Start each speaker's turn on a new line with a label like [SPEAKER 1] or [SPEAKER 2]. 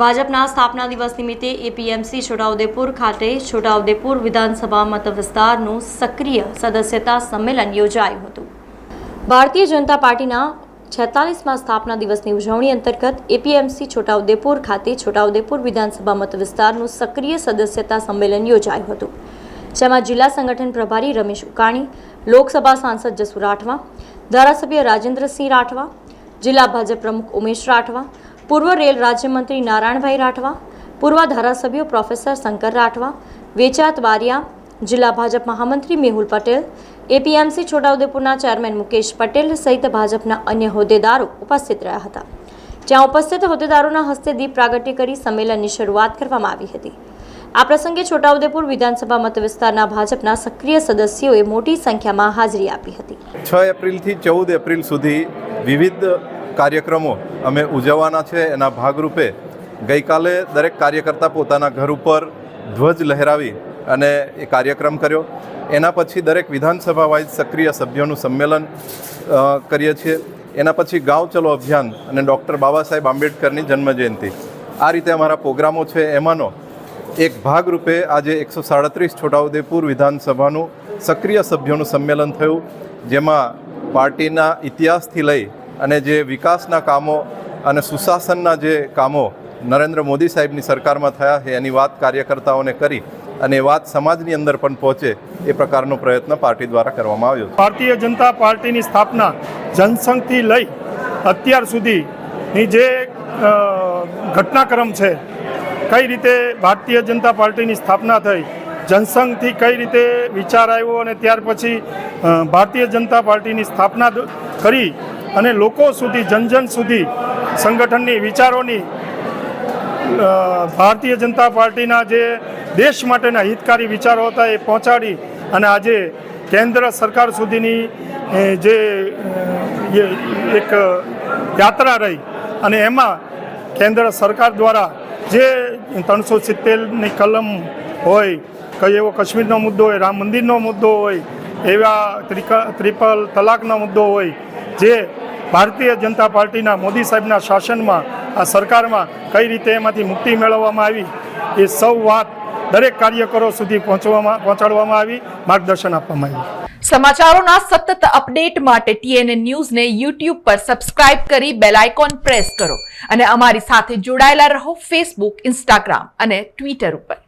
[SPEAKER 1] ભાજપના સ્થાપના દિવસ નિમિત્તે એપીએમસી છોટાઉદેપુર ખાતે છોટાઉદેપુર વિધાનસભા મત વિસ્તારનું સક્રિય સદસ્યતા સંમેલન યોજાયું હતું. ભારતીય જનતા પાર્ટીના છેતાલીસમાં સ્થાપના દિવસની ઉજવણી અંતર્ગત એપીએમસી છોટાઉદેપુર ખાતે છોટાઉદેપુર વિધાનસભા મત વિસ્તારનું સક્રિય સદસ્યતા સંમેલન યોજાયું હતું. જેમાં જિલ્લા સંગઠન પ્રભારી રમેશ ઉકાણી, લોકસભા સાંસદ જસુ રાઠવા ધારાસભ્ય રાજેન્દ્રસિંહ રાઠવા, જિલ્લા ભાજપ પ્રમુખ ઉમેશ રાઠવા પૂર્વ રેલ રાજ્યમંત્રી નારાયણભાઈ રાઠવા, પૂર્વ ધારાસભ્યો પ્રોફેસર શંકર રાઠવા, વેચાત બારિયા, જિલ્લા ભાજપ મહામંત્રી મેહુલ પટેલ, એપીએમસી છોટાઉદેપુરના ચેરમેન મુકેશ પટેલ સહિત ભાજપના અન્ય હોદ્દેદારો ઉપસ્થિત રહ્યા હતા. જ્યાં ઉપસ્થિત હોદ્દેદારોના હસ્તે દીપ પ્રાગટ્ય કરી સંમેલનની શરૂઆત કરવામાં આવી હતી. આ પ્રસંગે છોટાઉદેપુર વિધાનસભા મત વિસ્તારના ભાજપના સક્રિય સદસ્યોએ મોટી સંખ્યામાં હાજરી આપી હતી.
[SPEAKER 2] છ એપ્રિલથી ચૌદ એપ્રિલ સુધી વિવિધ કાર્યક્રમો અમે ઉજવવાના છે, એના ભાગરૂપે ગઈકાલે દરેક કાર્યકર્તા પોતાના ઘર ઉપર ધ્વજ લહેરાવી અને એ કાર્યક્રમ કર્યો. એના પછી દરેક વિધાનસભા વાઇઝ સક્રિય સભ્યોનું સંમેલન કરીએ છીએ. એના પછી ગાંવ ચલો અભિયાન અને ડૉક્ટર બાબા સાહેબ આંબેડકરની જન્મજયંતિ. આ રીતે અમારા પ્રોગ્રામો છે. એમાંનો એક ભાગરૂપે આજે એકસો સાડત્રીસ છોટાઉદેપુર વિધાનસભાનું સક્રિય સભ્યોનું સંમેલન થયું, જેમાં પાર્ટીના ઇતિહાસથી લઈ અને જે વિકાસના કામો અને સુશાસનના જે કામો નરેન્દ્ર મોદી સાહેબની સરકારમાં થયા છે, એની વાત કાર્યકર્તાઓને કરી અને વાત સમાજની અંદર પણ પહોંચે એ પ્રકારનો પ્રયત્ન પાર્ટી દ્વારા કરવામાં આવ્યો
[SPEAKER 3] ભારતીય જનતા પાર્ટીની સ્થાપના જનસંઘથી લઈ અત્યાર સુધીની જે ઘટનાક્રમ છે, કઈ રીતે ભારતીય જનતા પાર્ટીની સ્થાપના થઈ, જનસંઘથી કઈ રીતે વિચાર આવ્યો અને ત્યાર પછી ભારતીય જનતા પાર્ટીની સ્થાપના કરી અને લોકો સુધી જન જન સુધી સંગઠનની વિચારોની ભારતીય જનતા પાર્ટીના જે દેશ માટેના હિતકારી વિચારો હતા એ પહોંચાડી અને આજે કેન્દ્ર સરકાર સુધીની જે એક યાત્રા રહી અને એમાં કેન્દ્ર સરકાર દ્વારા જે ત્રણસો સિત્તેરની કલમ હોય, કઈ એવો કાશ્મીરનો મુદ્દો હોય, રામ મંદિરનો મુદ્દો હોય, એવા ત્રિપલ તલાકનો મુદ્દો હોય, જે ભારતીય જનતા પાર્ટીના મોદી સાહેબના શાસનમાં, આ સરકારમાં કઈ રીતે એમાંથી મુક્તિ મેળવવામાં આવી, એ સૌ વાત દરેક કાર્યકરો સુધી પહોંચવામાં, પહોંચાડવામાં આવી, માર્ગદર્શન આપવામાં આવ્યું.
[SPEAKER 4] સમાચારોના સતત અપડેટ માટે ટીએનએ ન્યૂઝને યુટ્યુબ પર સબસ્ક્રાઇબ કરી બેલ આઇકોન પ્રેસ કરો અને અમારી સાથે જોડાયેલા રહો ફેસબુક, ઇન્સ્ટાગ્રામ અને ટ્વિટર ઉપર.